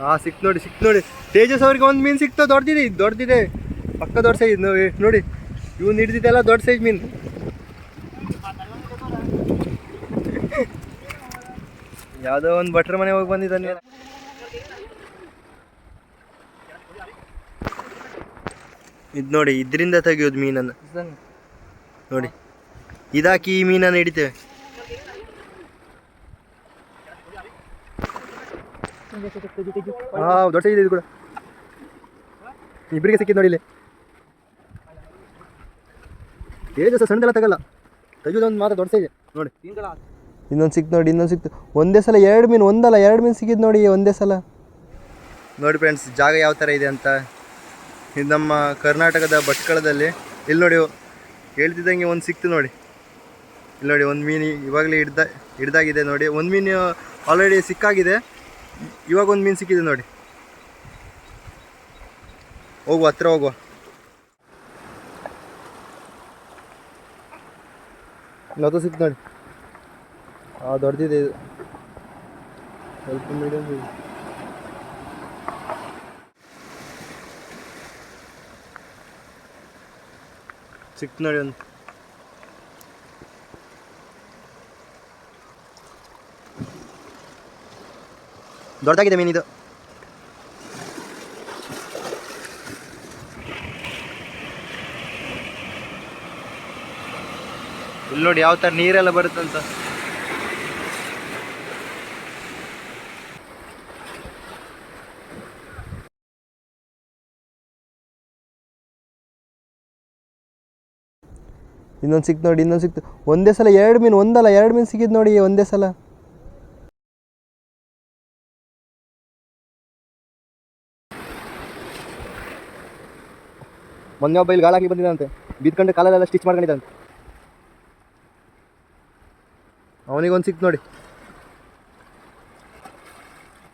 ಹಾ ಸಿಕ್ತು ನೋಡಿ ಸಿಕ್ತು ನೋಡಿ. ತೇಜಸ್ ಅವ್ರಿಗೆ ಒಂದು ಮೀನು ಸಿಕ್ತು ದೊಡ್ಡದಿದೆ ಇದು ದೊಡ್ಡದಿದೆ ಪಕ್ಕ ದೊಡ್ಡ ಸೈಜ್ ನೋಡಿ ನೋಡಿ. ಇವ್ನು ಹಿಡಿದಿದ್ದೆಲ್ಲ ದೊಡ್ಡ ಸೈಜ್ ಮೀನು. ಯಾವುದೋ ಒಂದು ಭಟ್ರ ಮನೆ ಹೋಗಿ ಬಂದಿದ್ದಾನೆ. ಇದು ನೋಡಿ ಇದರಿಂದ ತೆಗಿಯೋದು ಮೀನನ್ನು. ನೋಡಿ. ಇದಾಕಿ ಈ ಮೀನನ್ನು ಹಿಡಿತೇವೆ. ಹಾ ದೊಡ್ಡ ಇದೆ ಇದು ಕೂಡ. ಇಬ್ಬರಿಗೆ ಸಿಕ್ಕಿದ್ ನೋಡಿ ಇಲ್ಲಿ. ತೇಜಸ್ ಸಣ್ಣದೆಲ್ಲ ತಗಲ್ಲ. ತೆಗಿಯೋದೊಂದು ಮಾತ್ರ ದೊಡ್ಡ ಸೈಜ್ ನೋಡಿ. ಇನ್ನೊಂದು ಸಿಕ್ತು ನೋಡಿ ಇನ್ನೊಂದು ಸಿಕ್ತು. ಒಂದೇ ಸಲ ಎರಡು ಮೀನು ಒಂದಲ್ಲ ಎರಡು ಮೀನು ಸಿಕ್ಕಿದ್ ನೋಡಿ ಒಂದೇ ಸಲ. ನೋಡಿ ಫ್ರೆಂಡ್ಸ್ ಜಾಗ ಯಾವ ಥರ ಇದೆ ಅಂತ. ಇದು ನಮ್ಮ ಕರ್ನಾಟಕದ ಭಟ್ಕಳದಲ್ಲಿ. ಇಲ್ಲಿ ನೋಡಿ ಹೇಳ್ತಿದ್ದಂಗೆ ಒಂದು ಸಿಕ್ತು ನೋಡಿ. ಇಲ್ಲಿ ನೋಡಿ ಒಂದು ಮೀನು ಇವಾಗಲೇ ಹಿಡ್ದ ಹಿಡ್ದಾಗಿದೆ ನೋಡಿ. ಒಂದು ಮೀನು ಆಲ್ರೆಡಿ ಸಿಕ್ಕಾಗಿದೆ. ಇವಾಗ ಒಂದು ಮೀನು ಸಿಕ್ಕಿದೆ ನೋಡಿ. ಹೋಗುವ, ಹತ್ರ ಹೋಗುವ. ಅದು ಸಿಕ್ತು ನೋಡಿ. ಆ, ದೊಡ್ಡದಿದೆ ಇದು. ಸ್ವಲ್ಪ ಮೀಡಿಯಂ ಸಿಕ್ತು ನೋಡಿ ಒಂದು. ದೊಡ್ಡದಾಗಿದೆ ಮೀನಿದು ಇಲ್ಲಿ ನೋಡಿ ಯಾವ ಥರ ನೀರೆಲ್ಲ ಬರುತ್ತಂತ ಇನ್ನೊಂದು ಸಿಕ್ತು ನೋಡಿ ಇನ್ನೊಂದು ಸಿಕ್ತು. ಒಂದೇ ಸಲ ಎರಡು ಮೀನು ಒಂದಲ್ಲ ಎರಡು ಮೀನು ಸಿಕ್ಕಿದ್ದು ನೋಡಿ ಒಂದೇ ಸಲ. ಮೊನ್ನೆ ಒಬ್ಬ ಇಲ್ಲಿ ಗಾಳಾಗಿ ಬಂದಿದ್ದಂತೆ. ಬಿದ್ಕೊಂಡು ಕಾಲಲ್ಲೆಲ್ಲ ಸ್ಟಿಚ್ ಮಾಡ್ಕೊಂಡಿದ್ದಂತೆ. ಅವನಿಗೊಂದು ಸಿಕ್ತು ನೋಡಿ.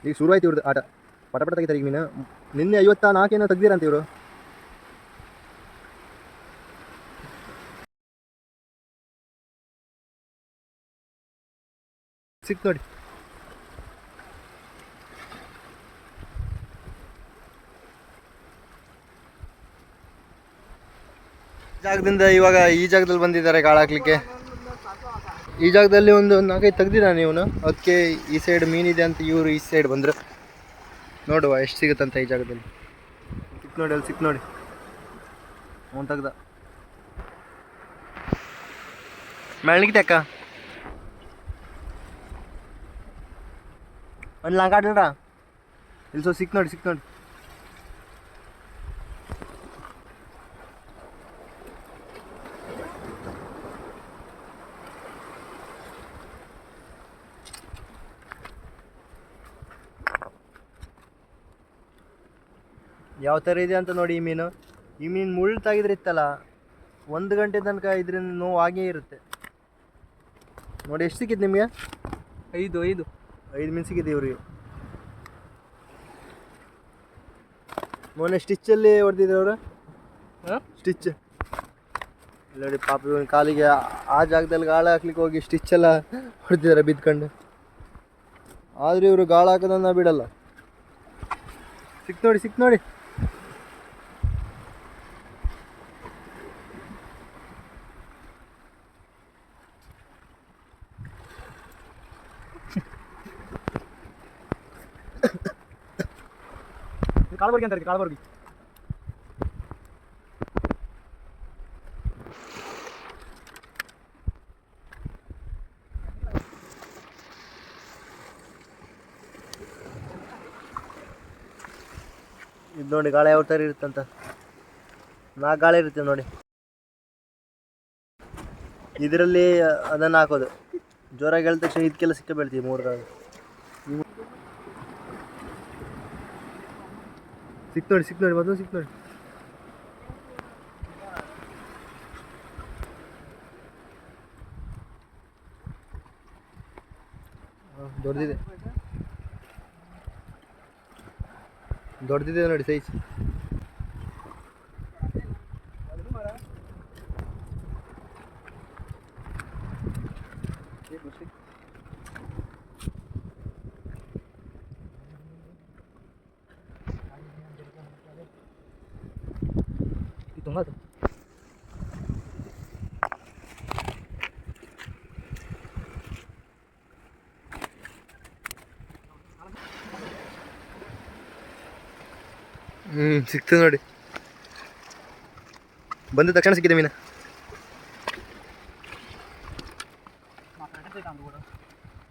ಈಗ ಶುರು ಆಯ್ತು ಇವ್ರದ್ದು ಆಟ. ಪಟ ಪಟ ತೆಗಿತಾರೆ ಈಗ ಮೀನು. ನಿನ್ನೆ ಐವತ್ತ ನಾಲ್ಕೇನೋ ತೆಗ್ದಿರಂತೆ ಇವರು. ಸಿಕ್ತು ನೋಡಿ. ಜಾಗದಿಂದ ಇವಾಗ ಈ ಜಾಗದಲ್ಲಿ ಬಂದಿದ್ದಾರೆ ಗಾಳ ಹಾಕ್ಲಿಕ್ಕೆ. ಈ ಜಾಗದಲ್ಲಿ ಒಂದು ನಾಲ್ಕೈದು ತೆಗ್ದಿದ್ದಾನೆ ಇವನು ಅದಕ್ಕೆ ಈ ಸೈಡ್ ಮೀನಿದೆ ಅಂತ ಇವರು ಈ ಸೈಡ್ ಬಂದರು. ನೋಡುವ ಎಷ್ಟು ಸಿಗುತ್ತಂತ ಈ ಜಾಗದಲ್ಲಿ. ಸಿಕ್ ನೋಡಿ ಅಲ್ಲಿ ಸಿಕ್ ನೋಡಿ. ಅವನು ತೆಗ್ದ. ಮೆಳ್ನಿಗೆ ಅಕ್ಕ. ಒಂದು ಲಾಂಗ್ ಇಲ್ಲಿ ಸೊ ಸಿಕ್ ನೋಡಿ ಸಿಕ್ ನೋಡಿ. ಯಾವ ಥರ ಇದೆ ಅಂತ ನೋಡಿ ಈ ಮೀನು. ಈ ಮೀನು ಮುಳ್ಳು ತಾಗಿದ್ರಿತ್ತಲ್ಲ ಒಂದು ಗಂಟೆ ತನಕ ಇದರಿಂದ ನೋವು ಆಗೇ ಇರುತ್ತೆ. ನೋಡಿ ಎಷ್ಟು ಸಿಕ್ಕಿತ್ತು ನಿಮಗೆ? ಐದು ಐದು. ಐದು ಮೀನು ಸಿಕ್ಕಿದೆ ಇವ್ರಿಗೆ. ಮೊನ್ನೆ ಸ್ಟಿಚ್ಚಲ್ಲಿ ಹೊಡೆದಿದ್ರು ಅವರು. ಹಾಂ? ಸ್ಟಿಚ್ ನೋಡಿ ಪಾಪ ಇವನು ಕಾಲಿಗೆ ಆ- ಜಾಗದಲ್ಲಿ ಗಾಳ ಹಾಕ್ಲಿಕ್ಕೆ ಹೋಗಿ ಸ್ಟಿಚ್ ಎಲ್ಲ ಹೊಡೆದಿದ್ದಾರೆ ಬಿದ್ಕೊಂಡು ಆದರೂ ಇವರು ಗಾಳ ಹಾಕೋದನ್ನ ಬಿಡಲ್ಲ. ಸಿಕ್ ನೋಡಿ ಸಿಕ್ ನೋಡಿ. ಕಾಳ್ಬರ್ಗಿ ಅಂತಾರೆ ಕಾಳಬರ್ಗಿ ಇದು ನೋಡಿ ಗಾಳಿ ಯಾವ ಥರ ಇರುತ್ತಂತ ನಾಲ್ಕು ಗಾಳಿ ಇರುತ್ತೆ ನೋಡಿ. ಇದರಲ್ಲಿ ಅದನ್ನು ಹಾಕೋದು. ಹೇಳಿದ ತಕ್ಷಣ ಇದಕ್ಕೆಲ್ಲ ಸಿಕ್ಕ ಬೀಳ್ತೀವಿ ಮೂರು ಗಾಳ. ಸಿಕ್ ನೋಡಿ ಸಿಕ್ ನೋಡಿ ಮೊದಲು ಸಿಕ್ ನೋಡಿ ಹ, ದೊಡ್ಡದಿದೆ ದೊಡ್ಡದಿದೆ ನೋಡಿ ಸೈಜ್ ಗಮ್ಮತ್ತು ಹ್ಞೂ ಸಿಕ್ತು ನೋಡಿ. ಬಂದ ತಕ್ಷಣ ಸಿಕ್ಕಿದೆ ಮೀನು.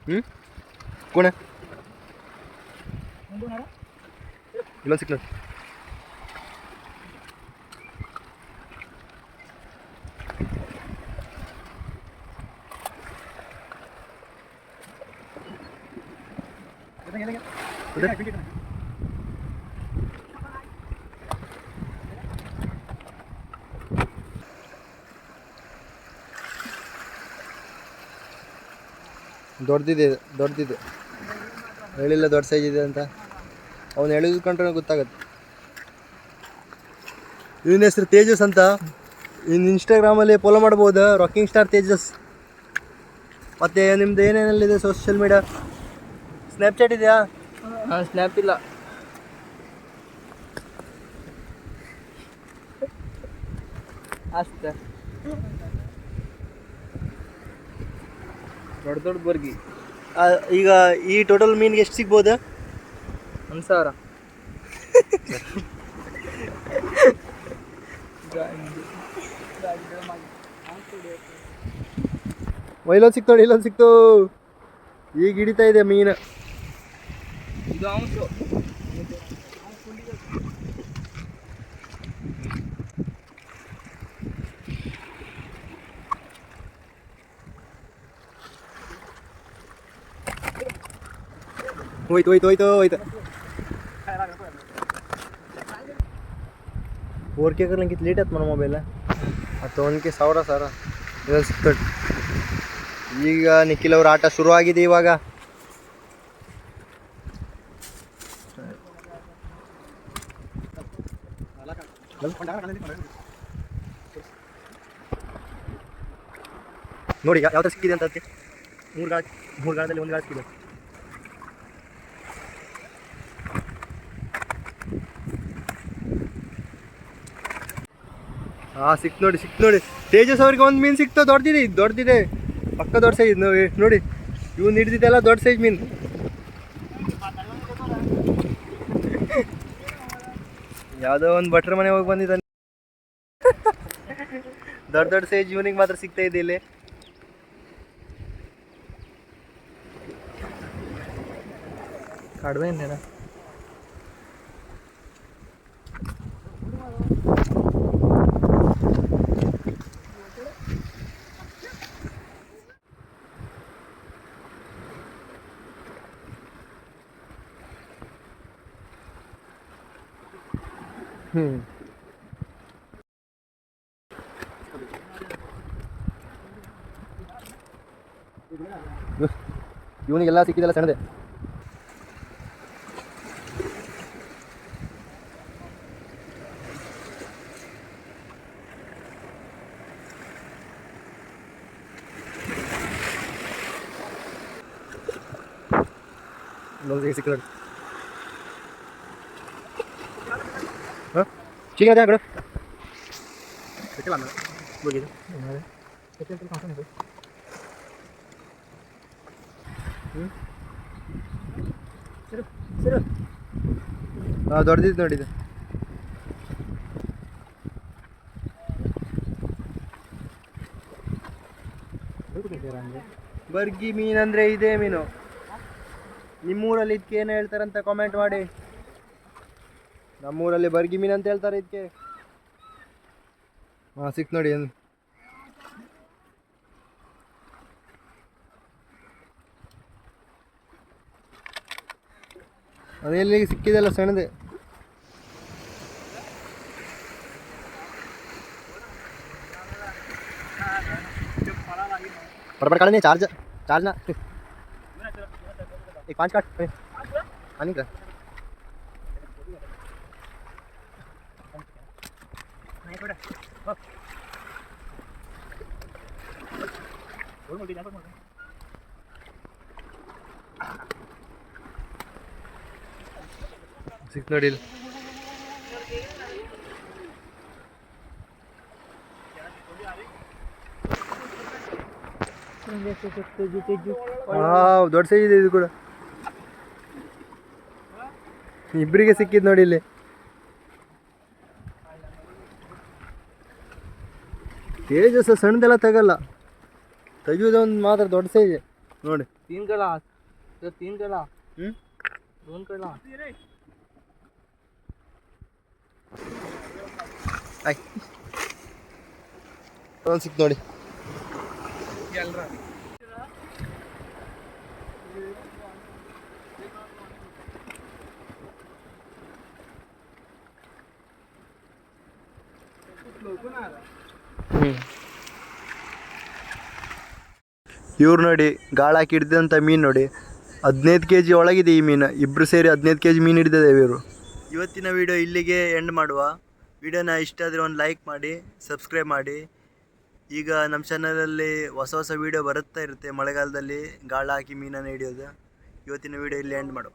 ಹ್ಞೂ ಕೋಣ ಇಲ್ಲೊಂದು ಸಿಕ್ತು ನೋಡಿ. ದೊಡ್ಡದಿದೆ ದೊಡ್ಡದಿದೆ ಹೇಳಿಲ್ಲ ದೊಡ್ಡ ಸೈಜ್ ಇದೆ ಅಂತ. ಅವನು ಎಳೆದುಕೊಂಡ್ರೆ ಗೊತ್ತಾಗುತ್ತೆ. ಇವನ ಹೆಸರು ತೇಜಸ್ ಅಂತ. ಇನ್ನು ಇನ್ಸ್ಟಾಗ್ರಾಮಲ್ಲಿ ಫಾಲೋ ಮಾಡ್ಬೋದು. Rocking star Tejas. ಮತ್ತು ನಿಮ್ದು ಏನೇನಲ್ಲಿದೆ ಸೋಷಿಯಲ್ ಮೀಡಿಯಾ ಸ್ನ್ಯಾಪ್ಚಾಟ್ ಇದೆಯಾ? ಹಾಂ ಸ್ನ್ಯಾಪ್ ಇಲ್ಲ. ಅಷ್ಟೇ. ದೊಡ್ಡ ದೊಡ್ಡ ಬರ್ಗಿ. ಆ, ಈಗ ಈ ಟೋಟಲ್ ಮೀನ್ಗೆ ಎಷ್ಟು ಸಿಗ್ಬೋದ? ಒಂದು ಸಾವಿರ. ಇಲ್ಲೊಂದು ಸಿಕ್ತು ನೋಡಿ ಇಲ್ಲೊಂದು ಸಿಕ್ತು. ಈಗ ಹಿಡಿತಾ ಇದೆ ಮೀನು. ಇದು ಅವನು ಹೋಯ್ತು ಹೋಯ್ತು ಹೋಯ್ತು ಹೋಯ್ತು ಫೋರ್ ಕೆ ಕರ್ಲಿಕ್ಕೆ ಲೇಟ್ ಆಯ್ತು ನನ್ನ ಮೊಬೈಲ್ ಅದು ಒಂದಕ್ಕೆ ಸಾವಿರ ಸಾವಿರ. ಈಗ ನಿಖಿಲ್ ಅವ್ರ ಆಟ ಶುರು ಆಗಿದೆ ಇವಾಗ. ನೋಡಿ ಯಾವ ಥರ ಸಿಕ್ಕಿದೆ ಅಂತ ಅದಕ್ಕೆ? ಮೂರು ಗಾಳ ಮೂರು ಗಾಳದಲ್ಲಿ ಒಂದು ಗಾಳ ಸಿಕ್ಕಿದೆ. ಹಾ ಸಿಕ್ತು ನೋಡಿ ಸಿಕ್ತು ನೋಡಿ. ತೇಜಸ್ ಅವ್ರಿಗೆ ಒಂದು ಮೀನು ಸಿಕ್ತು ದೊಡ್ಡದಿದೆ ಇದು ದೊಡ್ಡದಿದೆ ಪಕ್ಕ ದೊಡ್ಡ ಸೈಜ್ ನೋಡಿ ಇವ್ನು ಹಿಡಿದಿದ್ದೆಲ್ಲ ದೊಡ್ಡ ಸೈಜ್ ಮೀನು. ಯಾವುದೋ ಒಂದು ಭಟ್ರ ಮನೆ ಹೋಗಿ ಬಂದಿದ್ದಾನೆ. ದೊಡ್ಡ ದೊಡ್ಡ ಸೈಜ್ ಇವನಿಗೆ ಮಾತ್ರ ಸಿಗ್ತಾ ಇದೆ ಇಲ್ಲಿ. ಕಡಿಮೆ ಇವನಿಗೆಲ್ಲ ಸಿಕ್ಕಿದೆಲ್ಲ ಸಣ್ಣದೆ ಇಲ್ಲೊಂದು ಹಾಂ? ಚಿಕನ್ ಅದೇ ಕಡೆ ಸಿಕ್ಕಿಲ್ಲ ಆಮೇಲೆ ಹೋಗಿದೆ ಹಾಂ ದೊಡ್ಡದಿದ್ದು ನೋಡಿದೆ ಬರ್ಗಿ ಮೀನಂದ್ರೆ ಇದೇ ಮೀನು. ನಿಮ್ಮೂರಲ್ಲಿ ಇದಕ್ಕೆ ಏನು ಹೇಳ್ತಾರಂತ ಕಾಮೆಂಟ್ ಮಾಡಿ. ನಮ್ಮೂರಲ್ಲಿ ಬರ್ಗಿ ಮೀನು ಅಂತ ಹೇಳ್ತಾರೆ ಇದಕ್ಕೆ ಹಾಂ ಸಿಕ್ ನೋಡಿ ಏನು ಅದೆಲ್ಲಿ ಸಿಕ್ಕಿದೆಲ್ಲ ಸಣ್ಣದೆ फटाफट काढ नाही चार्ज चार्ज ना एक पाच Ủa đi ನೋಡಿ ದೊಡ್ಡ ಸೈಜ್ ಇದೆ ಇದು ಕೂಡ. ಇಬ್ಬರಿಗೆ ಸಿಕ್ಕಿದ್ ನೋಡಿ ಇಲ್ಲಿ. ತೇಜಸ್ ಸಣ್ಣದೆಲ್ಲ ತೆಗಲ್ಲ. ತೆಗಿಯೋದೊಂದು ಮಾತ್ರ ದೊಡ್ಡ ಸೈಜ್ ನೋಡಿ. ತೀನ್ಗಳ ತೀನ್ಗಳ. ಹ್ಞೂ ದೋನ್ಗಳ. ಆಯ್ತು ಒಂದು ಸಿಕ್ತು ನೋಡಿ. ಇವ್ರು ನೋಡಿ ಗಾಳ ಹಾಕಿ ಹಿಡ್ದಂಥ ಮೀನು ನೋಡಿ. ಹದಿನೈದು ಕೆ ಜಿ ಒಳಗಿದೆ ಈ ಮೀನು. ಇಬ್ಬರು ಸೇರಿ ಹದಿನೈದು ಕೆ ಜಿ ಮೀನು ಹಿಡಿದಿದ್ದೇವೆ ಇವರು. ಇವತ್ತಿನ ವಿಡಿಯೋ ಇಲ್ಲಿಗೆ ಎಂಡ್ ಮಾಡುವ. ವಿಡಿಯೋನ ಇಷ್ಟ ಆದರೆ ಒಂದು ಲೈಕ್ ಮಾಡಿ ಸಬ್ಸ್ಕ್ರೈಬ್ ಮಾಡಿ. ಈಗ ನಮ್ಮ ಚಾನಲಲ್ಲಿ ಹೊಸ ಹೊಸ ವೀಡಿಯೋ ಬರುತ್ತಾ ಇರುತ್ತೆ ಮಳೆಗಾಲದಲ್ಲಿ ಗಾಳ ಹಾಕಿ ಮೀನನ್ನು ಹಿಡಿಯೋದು. ಇವತ್ತಿನ ವಿಡಿಯೋ ಇಲ್ಲಿ ಎಂಡ್ ಮಾಡುವ.